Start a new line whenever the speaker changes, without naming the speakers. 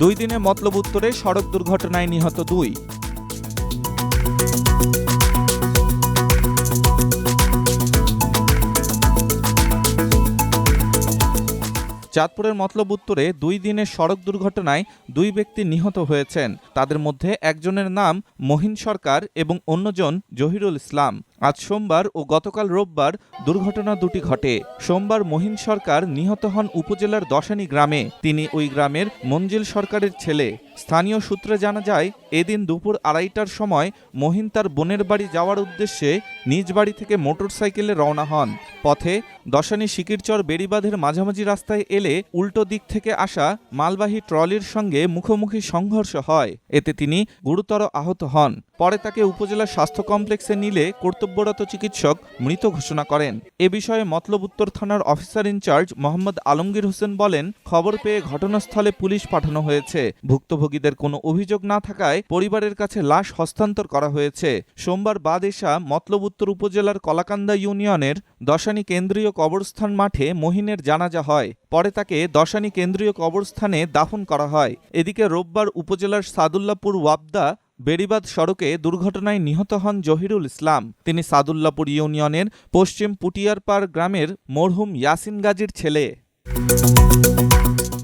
দুই দিনে মতলব উত্তরে সড়ক দুর্ঘটনায় নিহত দুই। চাঁদপুরের মতলব উত্তরে দুই দিনের সড়ক দুর্ঘটনায় দুই ব্যক্তি নিহত হয়েছেন। তাদের মধ্যে একজনের নাম মহিন সরকার এবং অন্যজন জহিরুল ইসলাম। আজ সোমবার ও গতকাল রোববার দুর্ঘটনা দুটি ঘটে। সোমবার মহিন সরকার নিহত হন উপজেলার দশানী গ্রামে। তিনি ওই গ্রামের মঞ্জিল সরকারের ছেলে। স্থানীয় সূত্রে জানা যায়, এদিন দুপুর আড়াইটার সময় মহিন তার বোনের বাড়ি যাওয়ার উদ্দেশ্যে নিজ বাড়ি থেকে মোটরসাইকেলে রওনা হন। পথে দশানী শিকিরচর বেড়িবাঁধের মাঝামাঝি রাস্তায় এলে উল্টো দিক থেকে আসা মালবাহী ট্রলির সঙ্গে মুখোমুখি সংঘর্ষ হয়। এতে তিনি গুরুতর আহত হন। পরে তাকে উপজেলা স্বাস্থ্য কমপ্লেক্সে নিলে কর্তব্যরত চিকিৎসক মৃত ঘোষণা করেন। এ বিষয়ে মতলব উত্তর থানার অফিসার ইনচার্জ মোহাম্মদ আলমগীর হোসেন বলেন, খবর পেয়ে ঘটনাস্থলে পুলিশ পাঠানো হয়েছে। ভুক্তভোগীদের কোনো অভিযোগ না থাকায় পরিবারের কাছে লাশ হস্তান্তর করা হয়েছে। সোমবার বাদ এশা মতলব উত্তর উপজেলার কলাকান্দা ইউনিয়নের দশানী কেন্দ্রীয় কবরস্থান মাঠে মহিনের জানাজা হয়। পরে তাকে দশানী কেন্দ্রীয় কবরস্থানে দাফন করা হয়। এদিকে রোববার উপজেলার সাদুল্লাপুর ওয়াবদা বেড়িবাদ সড়কে দুর্ঘটনায় নিহত হন জহিরুল ইসলাম। তিনি সাদুল্লাপুর ইউনিয়নের পশ্চিম পুটিয়ারপাড় গ্রামের মরহুম ইয়াসিন গাজীর ছেলে।